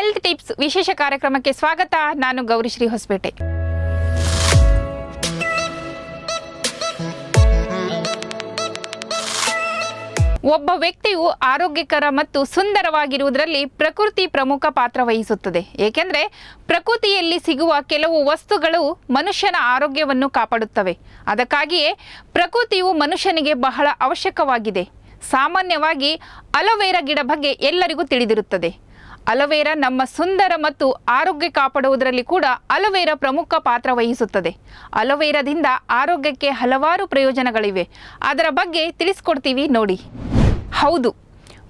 Tips ವಿಶೇಷ ಕಾರ್ಯಕ್ರಮಕ್ಕೆ ಸ್ವಾಗತ. ನಾನು ಗೌರಿಶ್ರೀ ಹೊಸಪೇಟೆ. ಒಬ್ಬ ವ್ಯಕ್ತಿಯು ಆರೋಗ್ಯಕರ ಮತ್ತು ಸುಂದರವಾಗಿರುವುದರಲ್ಲಿ ಪ್ರಕೃತಿ ಪ್ರಮುಖ ಪಾತ್ರ ವಹಿಸುತ್ತದೆ. ಏಕೆಂದರೆ ಪ್ರಕೃತಿಯಲ್ಲಿ ಸಿಗುವ ಕೆಲವು ವಸ್ತುಗಳು ಮನುಷ್ಯನ ಆರೋಗ್ಯವನ್ನು ಕಾಪಾಡುತ್ತವೆ. ಅದಕ್ಕಾಗಿಯೇ ಪ್ರಕೃತಿಯು ಮನುಷ್ಯನಿಗೆ ಬಹಳ ಅವಶ್ಯಕವಾಗಿದೆ. ಸಾಮಾನ್ಯವಾಗಿ ಅಲೋವೆರಾ ಗಿಡ ಬಗ್ಗೆ ಎಲ್ಲರಿಗೂ ತಿಳಿದಿರುತ್ತದೆ. ಅಲೋವೆರಾ ನಮ್ಮ ಸುಂದರ ಮತ್ತು ಆರೋಗ್ಯ ಕಾಪಾಡುವುದರಲ್ಲಿ ಕೂಡ ಅಲೋವೆರಾ ಪ್ರಮುಖ ಪಾತ್ರ ವಹಿಸುತ್ತದೆ. ಅಲೋವೆರಾದಿಂದ ಆರೋಗ್ಯಕ್ಕೆ ಹಲವಾರು ಪ್ರಯೋಜನಗಳಿವೆ. ಅದರ ಬಗ್ಗೆ ತಿಳಿಸ್ಕೊಡ್ತೀವಿ ನೋಡಿ. ಹೌದು,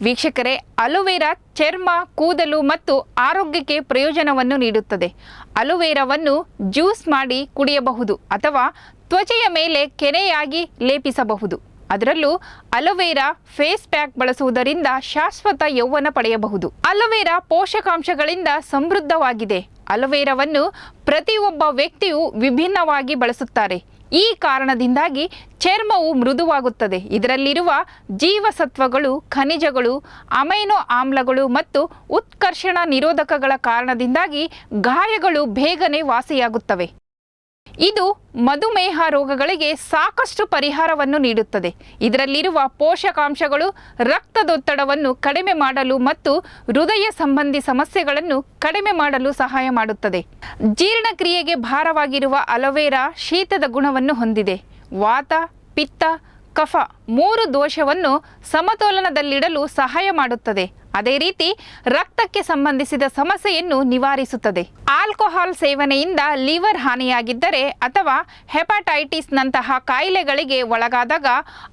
ವೀಕ್ಷಕರೇ, ಅಲೋವೆರಾ ಚರ್ಮ, ಕೂದಲು ಮತ್ತು ಆರೋಗ್ಯಕ್ಕೆ ಪ್ರಯೋಜನವನ್ನು ನೀಡುತ್ತದೆ. ಅಲೋವೆರಾವನ್ನು ಜ್ಯೂಸ್ ಮಾಡಿ ಕುಡಿಯಬಹುದು ಅಥವಾ ತ್ವಚೆಯ ಮೇಲೆ ಕೆನೆಯಾಗಿ ಲೇಪಿಸಬಹುದು. ಅದರಲ್ಲೂ ಅಲೋವೆರಾ ಫೇಸ್ ಪ್ಯಾಕ್ ಬಳಸುವುದರಿಂದ ಶಾಶ್ವತ ಯೌವನ ಪಡೆಯಬಹುದು. ಅಲೋವೆರಾ ಪೋಷಕಾಂಶಗಳಿಂದ ಸಮೃದ್ಧವಾಗಿದೆ. ಅಲೋವೆರಾವನ್ನು ಪ್ರತಿಯೊಬ್ಬ ವ್ಯಕ್ತಿಯು ವಿಭಿನ್ನವಾಗಿ ಬಳಸುತ್ತಾರೆ. ಈ ಕಾರಣದಿಂದಾಗಿ ಚರ್ಮವು ಮೃದುವಾಗುತ್ತದೆ. ಇದರಲ್ಲಿರುವ ಜೀವಸತ್ವಗಳು, ಖನಿಜಗಳು, ಅಮೈನೋ ಆಮ್ಲಗಳು ಮತ್ತು ಉತ್ಕರ್ಷಣ ನಿರೋಧಕಗಳ ಕಾರಣದಿಂದಾಗಿ ಗಾಯಗಳು ಬೇಗನೆ ವಾಸಿಯಾಗುತ್ತವೆ. ಇದು ಮಧುಮೇಹ ರೋಗಗಳಿಗೆ ಸಾಕಷ್ಟು ಪರಿಹಾರವನ್ನು ನೀಡುತ್ತದೆ. ಇದರಲ್ಲಿರುವ ಪೋಷಕಾಂಶಗಳು ರಕ್ತದೊತ್ತಡವನ್ನು ಕಡಿಮೆ ಮಾಡಲು ಮತ್ತು ಹೃದಯ ಸಂಬಂಧಿ ಸಮಸ್ಯೆಗಳನ್ನು ಕಡಿಮೆ ಮಾಡಲು ಸಹಾಯ ಮಾಡುತ್ತದೆ. ಜೀರ್ಣಕ್ರಿಯೆಗೆ ಭಾರವಾಗಿರುವ ಅಲೋವೆರಾ ಶೀತದ ಗುಣವನ್ನು ಹೊಂದಿದೆ. ವಾತ, ಪಿತ್ತ ಕಫ ಮೂರು ದೋಷವನ್ನು ಸಮತೋಲನದಲ್ಲಿಡಲು ಸಹಾಯ ಮಾಡುತ್ತದೆ. ಅದೇ ರೀತಿ ರಕ್ತಕ್ಕೆ ಸಂಬಂಧಿಸಿದ ಸಮಸ್ಯೆಯನ್ನು ನಿವಾರಿಸುತ್ತದೆ. ಆಲ್ಕೋಹಾಲ್ ಸೇವನೆಯಿಂದ ಲಿವರ್ ಹಾನಿಯಾಗಿದ್ದರೆ ಅಥವಾ ಹೆಪಟೈಟಿಸ್ನಂತಹ ಕಾಯಿಲೆಗಳಿಗೆ ಒಳಗಾದಾಗ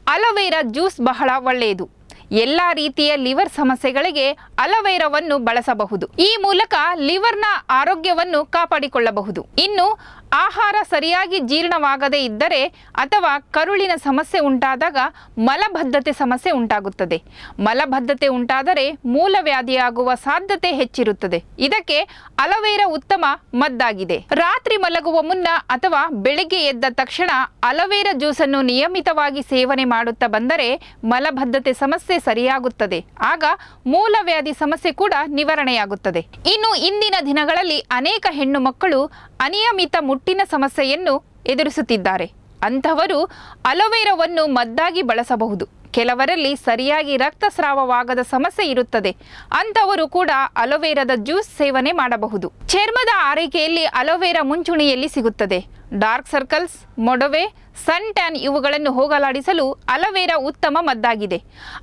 ಅಲೋವೆರಾ ಜ್ಯೂಸ್ ಬಹಳ ಒಳ್ಳೆಯದು. ಎಲ್ಲ ರೀತಿಯ ಲಿವರ್ ಸಮಸ್ಯೆಗಳಿಗೆ ಅಲೋವೆರಾವನ್ನು ಬಳಸಬಹುದು. ಈ ಮೂಲಕ ಲಿವರ್ನ ಆರೋಗ್ಯವನ್ನು ಕಾಪಾಡಿಕೊಳ್ಳಬಹುದು. ಇನ್ನು ಆಹಾರ ಸರಿಯಾಗಿ ಜೀರ್ಣವಾಗದೇ ಇದ್ದರೆ ಅಥವಾ ಕರುಳಿನ ಸಮಸ್ಯೆ ಉಂಟಾದಾಗ ಮಲಬದ್ಧತೆ ಸಮಸ್ಯೆ ಉಂಟಾಗುತ್ತದೆ. ಮಲಬದ್ಧತೆ ಉಂಟಾದರೆ ಮೂಲವ್ಯಾಧಿಯಾಗುವ ಸಾಧ್ಯತೆ ಹೆಚ್ಚಿರುತ್ತದೆ. ಇದಕ್ಕೆ ಅಲವೇರ ಉತ್ತಮ ಮದ್ದಾಗಿದೆ. ರಾತ್ರಿ ಮಲಗುವ ಮುನ್ನ ಅಥವಾ ಬೆಳಿಗ್ಗೆ ಎದ್ದ ತಕ್ಷಣ ಅಲವೇರ ಜ್ಯೂಸನ್ನು ನಿಯಮಿತವಾಗಿ ಸೇವನೆ ಮಾಡುತ್ತಾ ಬಂದರೆ ಮಲಬದ್ಧತೆ ಸಮಸ್ಯೆ ಸರಿಯಾಗುತ್ತದೆ. ಆಗ ಮೂಲವ್ಯಾಧಿ ಸಮಸ್ಯೆ ಕೂಡ ನಿವಾರಣೆಯಾಗುತ್ತದೆ. ಇನ್ನು ಇಂದಿನ ದಿನಗಳಲ್ಲಿ ಅನೇಕ ಹೆಣ್ಣು ಮಕ್ಕಳು ಅನಿಯಮಿತ ಮುಟ್ಟಿನ ಸಮಸ್ಯೆಯನ್ನು ಎದುರಿಸುತ್ತಿದ್ದಾರೆ. ಅಂಥವರು ಅಲೋವೆರಾವನ್ನು ಮದ್ದಾಗಿ ಬಳಸಬಹುದು. ಕೆಲವರಲ್ಲಿ ಸರಿಯಾಗಿ ರಕ್ತಸ್ರಾವವಾಗದ ಸಮಸ್ಯೆ ಇರುತ್ತದೆ. ಅಂಥವರು ಕೂಡ ಅಲೋವೆರಾದ ಜ್ಯೂಸ್ ಸೇವನೆ ಮಾಡಬಹುದು. ಚರ್ಮದ ಆರೈಕೆಯಲ್ಲಿ ಅಲೋವೆರಾ ಮುಂಚೂಣಿಯಲ್ಲಿ ಸಿಗುತ್ತದೆ. ಡಾರ್ಕ್ ಸರ್ಕಲ್ಸ್, ಮೊಡವೆ, ಸನ್ ಟ್ಯಾನ್ ಇವುಗಳನ್ನು ಹೋಗಲಾಡಿಸಲು ಅಲೋವೆರಾ ಉತ್ತಮ ಮದ್ದಾಗಿದೆ.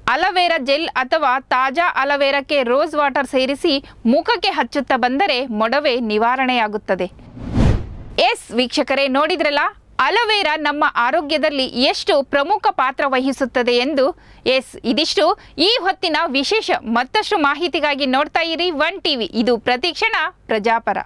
ಅಲೋವೆರಾ ಜೆಲ್ ಅಥವಾ ತಾಜಾ ಅಲೋವೆರಾಕ್ಕೆ ರೋಸ್ ವಾಟರ್ ಸೇರಿಸಿ ಮುಖಕ್ಕೆ ಹಚ್ಚುತ್ತಾ ಬಂದರೆ ಮೊಡವೆ ನಿವಾರಣೆಯಾಗುತ್ತದೆ. ಎಸ್ ವೀಕ್ಷಕರೇ, ನೋಡಿದ್ರಲ್ಲ? ಅಲೋವೆರಾ ನಮ್ಮ ಆರೋಗ್ಯದಲ್ಲಿ ಎಷ್ಟು ಪ್ರಮುಖ ಪಾತ್ರ ವಹಿಸುತ್ತದೆ ಎಂದು? ಎಸ್, ಇದಿಷ್ಟು. ಈ ಹೊತ್ತಿನ ವಿಶೇಷ ಮತ್ತಷ್ಟು ಮಾಹಿತಿಗಾಗಿ ನೋಡ್ತಾ ಇರಿ ಒನ್ ಟಿವಿ. ಇದು ಪ್ರತಿಕ್ಷಣ ಪ್ರಜಾಪರ.